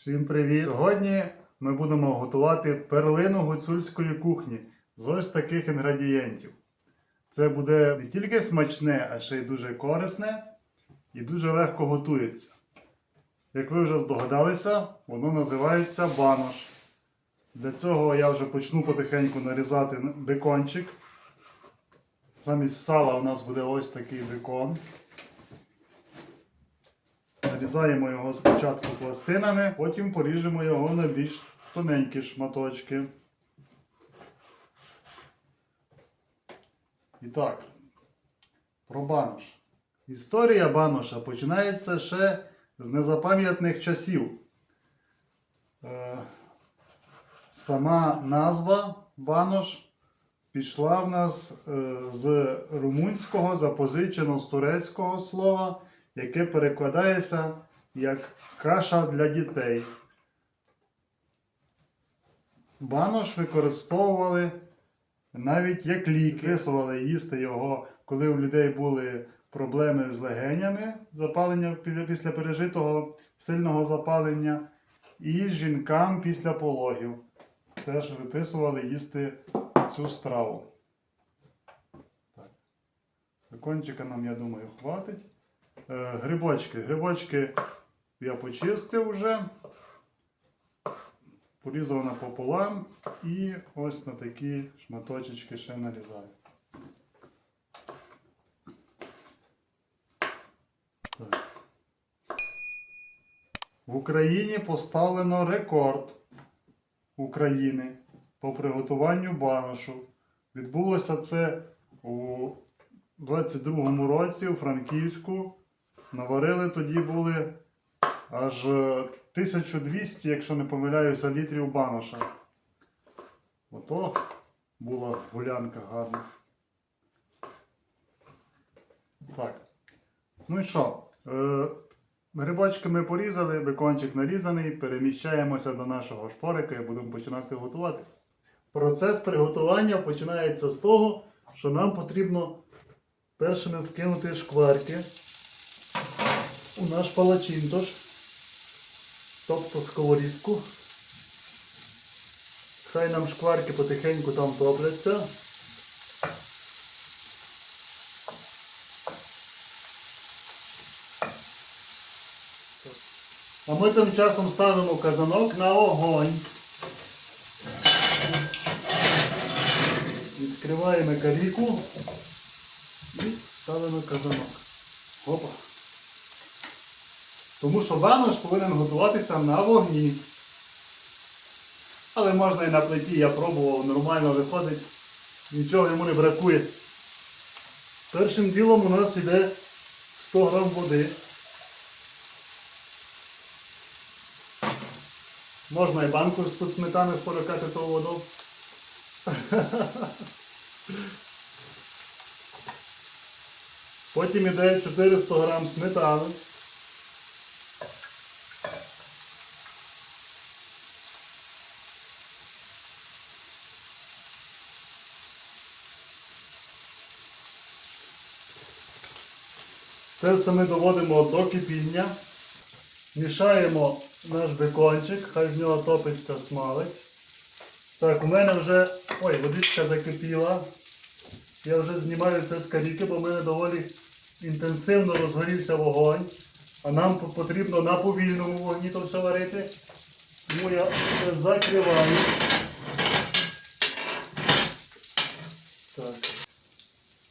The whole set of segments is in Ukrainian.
Всім привіт! Сьогодні ми будемо готувати перлину гуцульської кухні з ось таких інгредієнтів. Це буде не тільки смачне, а ще й дуже корисне і дуже легко готується. Як ви вже здогадалися, воно називається банош. Для цього я вже почну потихеньку нарізати бекончик. Замість сала у нас буде ось такий бекон. Нарізаємо його спочатку пластинами, потім поріжемо його на більш тоненькі шматочки. І так, про банош. Історія баноша починається ще з незапам'ятних часів. Е, Сама назва банош пішла в нас е, з румунського, запозичено з турецького слова, яке перекладається як каша для дітей. Банош використовували навіть як лік, висували їсти його, коли у людей були проблеми з легенями, запалення після пережитого сильного запалення, і жінкам після пологів. Теж виписували їсти цю страву. Так. Бекончика нам, я думаю, хватить. Е, грибочки. Грибочки я почистив вже. Порізав напополам і ось на такі шматочечки ще нарізаю. В Україні поставлено рекорд України по приготуванню баношу. Відбулося це у 22-му році у Франківську. Наварили тоді були аж е, 1200, якщо не помиляюся, літрів баноша. Ото була гулянка гарна. Так. Ну і що? Е, грибочки ми порізали, бекончик нарізаний, переміщаємося до нашого шпорика і будемо починати готувати. Процес приготування починається з того, що нам потрібно першими вкинути шкварки у наш палачинтош, тобто сковорідку. Хай нам шкварки потихеньку там топляться. А ми тим часом ставимо казанок на огонь. Відкриваємо каріку і ставимо казанок. Опа. Тому що банош повинен готуватися на вогні. Але можна і на плиті, я пробував, нормально виходить. Нічого йому не бракує. Першим ділом у нас йде 100 грам води. Можна і банку з-під сметани сполякати ту воду. Потім йде 400 грам сметани. Це все ми доводимо до кипіння. Мішаємо наш бекончик, хай з нього топиться смалець. Так, у мене вже... Ой, водичка закипіла. Я вже знімаю це з каріки, бо в мене доволі інтенсивно розгорівся вогонь. А нам потрібно на повільному вогні то все варити. Тому я це закриваю. Так.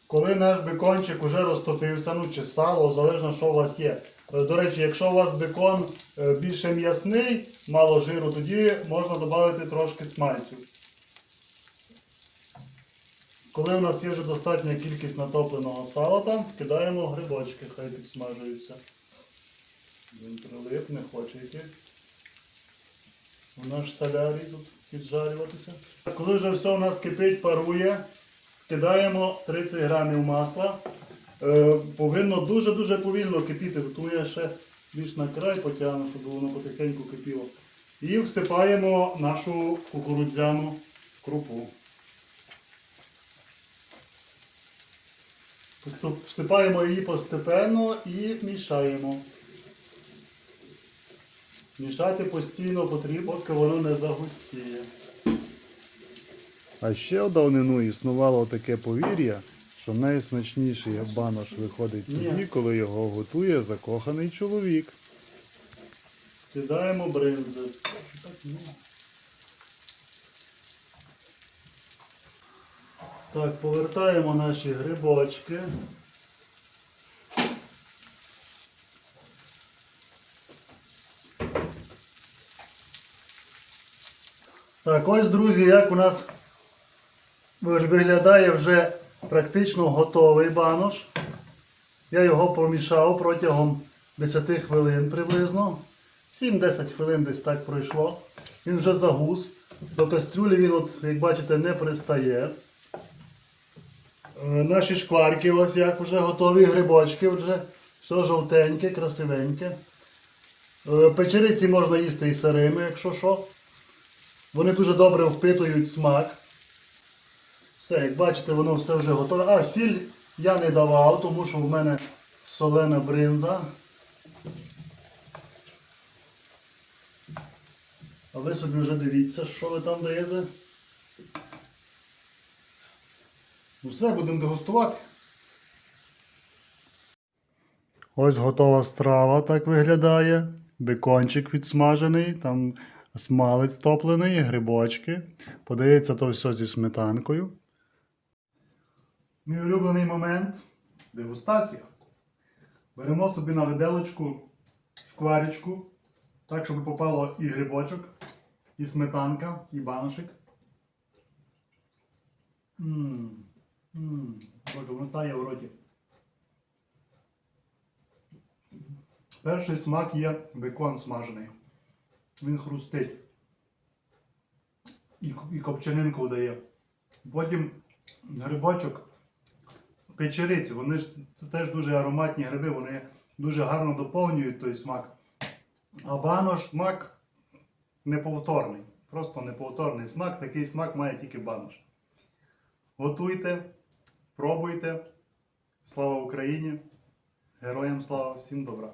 Коли наш бекончик уже розтопився, ну чи сало, залежно що у вас є. Е, До речі, якщо у вас бекон е, більше м'ясний, мало жиру, тоді можна додати трошки смальцю. Коли у нас є вже достатня кількість натопленого сала, там, кидаємо грибочки, хай підсмажуються. Він прилип, не хоче йти. У наш солярій тут піджарюватися. Коли вже все у нас кипить, парує, кидаємо 30 грамів масла. Е, повинно дуже-дуже повільно кипіти, тому я ще більш на край потягну, щоб воно потихеньку кипіло. І всипаємо нашу кукурудзяну крупу. Всипаємо її постепенно і мішаємо. Мішати постійно потрібно, поки воно не загустіє. А ще в давнину існувало таке повір'я, що найсмачніший банош виходить тоді, коли його готує закоханий чоловік. Кидаємо бринзи. Так, повертаємо наші грибочки. Так, ось, друзі, як у нас виглядає вже практично готовий банош. Я його помішав протягом 10 хвилин приблизно. 7-10 хвилин десь так пройшло. Він вже загус. До кастрюлі він, от, як бачите, не пристає. Е, Наші шкварки, ось як вже готові грибочки, вже все жовтеньке, красивеньке. Е, Печериці можна їсти і сирими, якщо що. Вони дуже добре впитують смак. Все, як бачите, воно все вже готове. А, сіль я не давав, тому що в мене солена бринза. А ви собі вже дивіться, що ви там даєте. Ну все, будемо дегустувати. Ось готова страва так виглядає. Бекончик відсмажений, там смалець топлений, грибочки. Подається то все зі сметанкою. Мій улюблений момент дегустація. Беремо собі на виделочку шкварочку, так, щоб попало і грибочок, і сметанка, і баношик. Боже, воно тає в роті. Перший смак є бекон смажений. Він хрустить. І, і копчанинку дає. Потім грибочок, печериці, вони ж це теж дуже ароматні гриби, вони дуже гарно доповнюють той смак. А банош смак неповторний. Просто неповторний смак. Такий смак має тільки банош. Готуйте, пробуйте. Слава Україні! Героям слава, всім добра!